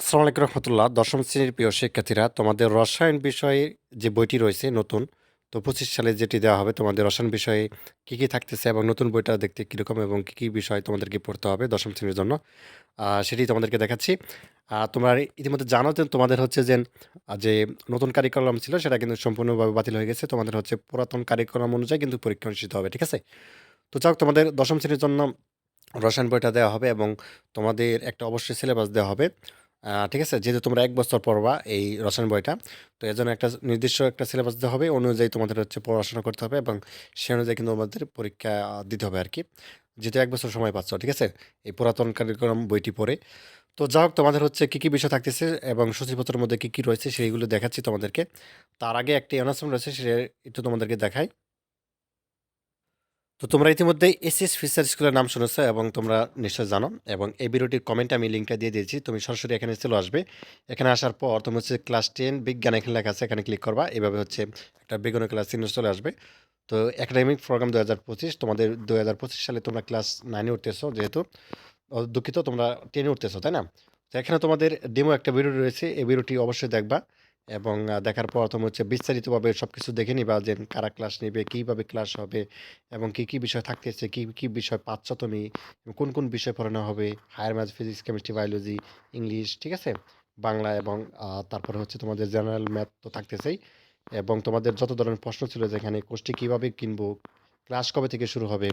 আসসালামু আলাইকুম রহমতুল্লাহ। দশম শ্রেণির প্রিয় শিক্ষার্থীরা, তোমাদের রসায়ন বিষয়ে যে বইটি রয়েছে নতুন, তো পঁচিশ সালে যেটি দেওয়া হবে, তোমাদের রসায়ন বিষয়ে কী কী থাকতেছে এবং নতুন বইটা দেখতে কীরকম এবং কী কী বিষয় তোমাদেরকে পড়তে হবে দশম শ্রেণির জন্য সেটি তোমাদেরকে দেখাচ্ছি। তোমরা ইতিমধ্যে জানো যে তোমাদের হচ্ছে যে যে নতুন কারিকুলাম ছিল, সেটা কিন্তু সম্পূর্ণভাবে বাতিল হয়ে গেছে। তোমাদের হচ্ছে পুরাতন কারিকুলাম অনুযায়ী কিন্তু পরীক্ষা অনুষ্ঠিত হবে, ঠিক আছে? তো যাক, তোমাদের দশম শ্রেণির জন্য রসায়ন বইটা দেওয়া হবে এবং তোমাদের একটা অবশ্যই সিলেবাস দেওয়া হবে। ঠিক আছে? যেহেতু তোমরা এক বছর পড়বা এই রসায়ন বইটা, তো এর জন্য একটা নির্দিষ্ট একটা সিলেবাস দেওয়া হবে। অনুযায়ী তোমাদের হচ্ছে পড়াশোনা করতে হবে এবং সে অনুযায়ী কিন্তু তোমাদের পরীক্ষা দিতে হবে আর কি যেহেতু এক বছর সময় পাচ্ছ, ঠিক আছে? এই পুরাতন কার্যক্রম বইটি পড়ে। তো যা হোক, তোমাদের হচ্ছে কী কী বিষয় থাকতেছে এবং সূচিপত্রের মধ্যে কী কী রয়েছে সেইগুলো দেখাচ্ছি তোমাদেরকে। তার আগে একটি অ্যানাউন্সমেন্ট রয়েছে, সেটা একটু তোমাদেরকে দেখাই। তো তোমরা ইতিমধ্যে এসএস ফিচার স্কুলের নাম শুনেছ এবং তোমরা নিশ্চয় জানো এবং এই ভিডিওটির কমেন্টে আমি লিঙ্কটা দিয়ে দিয়েছি। তুমি সরাসরি এখানে চলে আসবে। এখানে আসার পর তুমি হচ্ছে ক্লাস টেন বিজ্ঞান এখানে লেখা আছে, এখানে ক্লিক করবা। এভাবে হচ্ছে একটা বেগুনের ক্লাস চিহ্ন চলে আসবে। তো একাডেমিক প্রোগ্রাম দু হাজার পঁচিশ, তোমাদের দু হাজার পঁচিশ সালে তোমরা ক্লাস নাইনে উঠতেছো যেহেতু। দুঃখিত, তোমরা টেনে উঠতেছো, তাই না? তো এখানে তোমাদের ডেমো একটা ভিডিও রয়েছে, এই ভিডিওটি অবশ্যই দেখবা। এবং দেখার পর তুমি হচ্ছে বিস্তারিতভাবে সব কিছু দেখে নিবা যে কারা ক্লাস নেবে কীভাবে ক্লাস হবে এবং কি, কি বিষয় থাকতেছে, কি, কি বিষয় পাচ্ছ তুমি, কোন, কোন বিষয় পড়ানো হবে, higher math, physics, chemistry, biology, English, ঠিক আছে? বাংলা এবং তারপরে হচ্ছে তোমাদের জেনারেল ম্যাথ তো থাকতেছেই এবং তোমাদের যত ধরনের প্রশ্ন ছিল যেখানে কোর্সটি কীভাবে কিনবো, ক্লাস কবে থেকে শুরু হবে,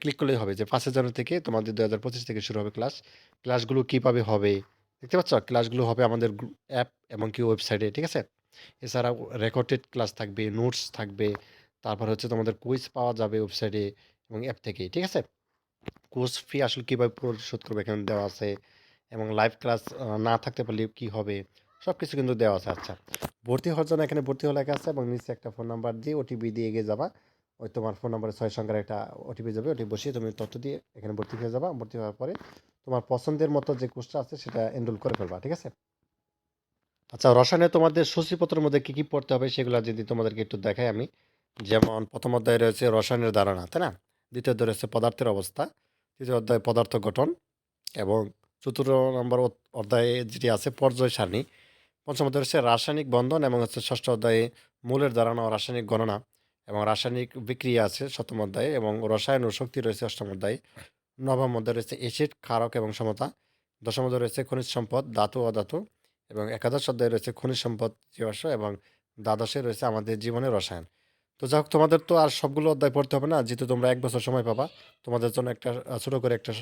ক্লিক করলেই হবে যে ৫ জানুয়ারি থেকে তোমাদের ২০২৫ থেকে শুরু হবে ক্লাস। ক্লাসগুলো কীভাবে হবে, দেখতে পাচ্ছ? ক্লাসগুলো হবে আমাদের অ্যাপ এবং কি ওয়েবসাইটে, ঠিক আছে? এছাড়াও রেকর্ডেড ক্লাস থাকবে, নোটস থাকবে। তারপর হচ্ছে তোমাদের কুইজ পাওয়া যাবে ওয়েবসাইটে এবং অ্যাপ থেকে ঠিক আছে? কোর্স ফি আসলে কীভাবে পরিশোধ করবে এখানে দেওয়া আছে এবং লাইভ ক্লাস না থাকতে পারলে কি হবে? সব কিছু কিন্তু দেওয়া আছে। আচ্ছা। ভর্তি হওয়ার জন্য এখানে ভর্তি হওয়া লেখা আছে এবং নিচে একটা ফোন নাম্বার দিয়ে ওটিপি দিয়ে এগিয়ে যাবা। ওই তোমার ফোন নাম্বারে ছয় সংখ্যার একটা ওটিপি যাবে। ওটি বসিয়ে তুমি তথ্য দিয়ে এখানে ভর্তি হয়ে যাবা। ভর্তি হওয়ার পরে তোমার পছন্দের মতো যে কোর্সটা আছে সেটা এনরোল করে ফেলবা। ঠিক আছে? আচ্ছা রসায়নে তোমাদের সূচিপত্রের মধ্যে কী কী পড়তে হবে সেগুলো যদি তোমাদেরকে একটু দেখাই আমি। যেমন প্রথম অধ্যায়ে রয়েছে রসায়নের ধারণা, তাই না? ২য় অধ্যায়ে রয়েছে পদার্থের অবস্থা। তৃতীয় অধ্যায়ে পদার্থ গঠন এবং চতুর্থ নম্বর অধ্যায়ে যেটি আছে পর্যায় সারণী। ৫ম অধ্যায়ে রয়েছে রাসায়নিক বন্ধন এবং হচ্ছে ষষ্ঠ অধ্যায়ে মূলের ধারণা ও রাসায়নিক গণনা এবং রাসায়নিক বিক্রিয়া আছে সপ্তম অধ্যায়ে এবং রসায়ন ও শক্তি রয়েছে অষ্টম অধ্যায়ে। ৯ম অধ্যায়ে রয়েছে এসিড, ক্ষারক এবং সমতা। ১০ম অধ্যায়ে রয়েছে খনিজ সম্পদ, ধাতু, অধাতু এবং একাদশ অধ্যায়ে রয়েছে খনিজ সম্পদ, জীবাশ্ম এবং দ্বাদশে রয়েছে আমাদের জীবনের রসায়ন। তো যাই হোক তোমাদের তো আর সবগুলো অধ্যায় পড়তে হবে না। যেহেতু তোমরা এক বছর সময় পাবা। তোমাদের জন্য একটা ছোটো করে একটা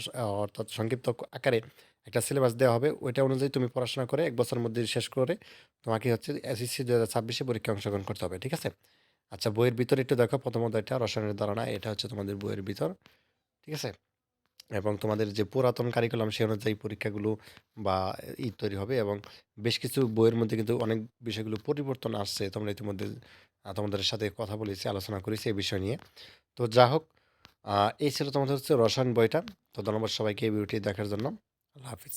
অর্থাৎ সংক্ষিপ্ত আকারে একটা সিলেবাস দেওয়া হবে। ওইটা অনুযায়ী তুমি পড়াশোনা করে এক বছরের মধ্যে শেষ করে তোমাকে হচ্ছে এসএসসি দু হাজার ছাব্বিশে পরীক্ষা অংশগ্রহণ করতে হবে। ঠিক আছে? আচ্ছা বইয়ের ভিতরে একটু দেখো ১ম অধ্যায়টা রসায়নের ধারণা। এটা হচ্ছে তোমাদের বইয়ের ভিতর। ঠিক আছে? এবং তোমাদের যে পুরাতন কারিকুলাম সে অনুযায়ী পরীক্ষাগুলো বা ই তৈরি হবে এবং বেশ কিছু বইয়ের মধ্যে কিন্তু অনেক বিষয়গুলো পরিবর্তন আসছে। তোমরা ইতিমধ্যে তোমাদের সাথে কথা বলেছি, আলোচনা করেছি এই বিষয় নিয়ে। তো যা হোক এই ছিল তোমাদের হচ্ছে রসায়ন বইটা। তো ধন্যবাদ সবাইকে এই ভিডিওটি দেখার জন্য। আল্লাহ হাফিজ।